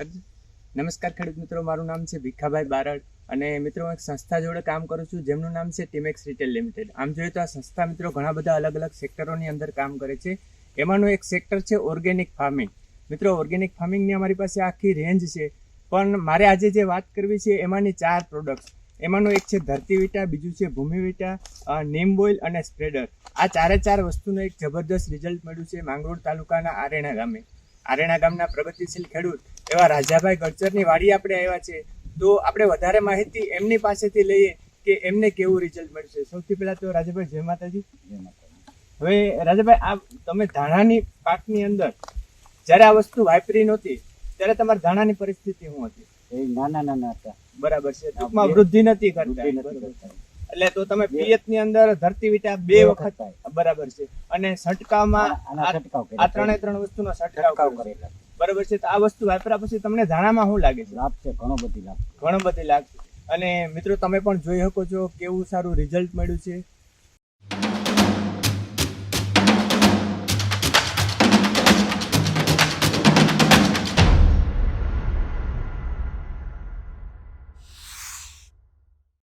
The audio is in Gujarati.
નમસ્કાર ખેડૂત મિત્રો, મારું નામ છે ભીખાભાઈ બારડ અને મિત્રો એક સંસ્થા જોડે કામ કરું છું, જેમનું નામ છે ટીમેક્સ રિટેલ લિમિટેડ. આમ જોઈએ તો આ સંસ્થા મિત્રો ઘણા બધા અલગ અલગ સેક્ટરોની અંદર કામ કરે છે. એમાંનું એક સેક્ટર છે ઓર્ગેનિક ફાર્મિંગ. મિત્રો, ઓર્ગેનિક ફાર્મિંગની અમારી પાસે આખી રેન્જ છે, પણ મારે આજે જે વાત કરવી છે એમાંની ચાર પ્રોડક્ટ્સ. એમાંનું એક છે ધરતી વિટા, બીજું છે ભૂમિ વિટા નીમ બોઇલ અને સ્પ્રેડર. આ ચારે ચાર વસ્તુનું એક જબરદસ્ત રિઝલ્ટ મળ્યું છે માંગરોળ તાલુકાના આરેણા ગામે. આરેણા ગામના પ્રગતિશીલ ખેડૂત એવા રાજાભાઈ ગડચરની વાડી આપણે આવ્યા છે. તો આપણે વધારે માહિતી એમની પાસેથી લઈએ કે એમને કેવું રિઝલ્ટ મળશે. સૌથી પહેલા તો રાજાભાઈ જય માતાજી. હવે રાજાભાઈ આ તમે ધાણાની પાકની અંદર જ્યારે આ વસ્તુ વાપરી નહોતી ત્યારે તમારી ધાણાની પરિસ્થિતિ શું હતી? એ નાના નાના હતા. બરાબર છે. ટૂંકમાં વૃદ્ધિ નથી કરતા. એટલે તો તમે પિયતની અંદર ધરતી વિટા બે વખત બરાબર છે. અને છંટકાવમાં આ ત્રણે ત્રણ વસ્તુનો છંટકાવ. કરેલા બરાબર છે. તો આ વસ્તુ વાપર્યા પછી તમને ધાણામાં શું લાગે છે? લાભ છે ઘણો બધી લાભ ઘણો બધી લાગશે અને મિત્રો તમે પણ જોઈ શકો છો કેવું સારું રિઝલ્ટ મળ્યું છે.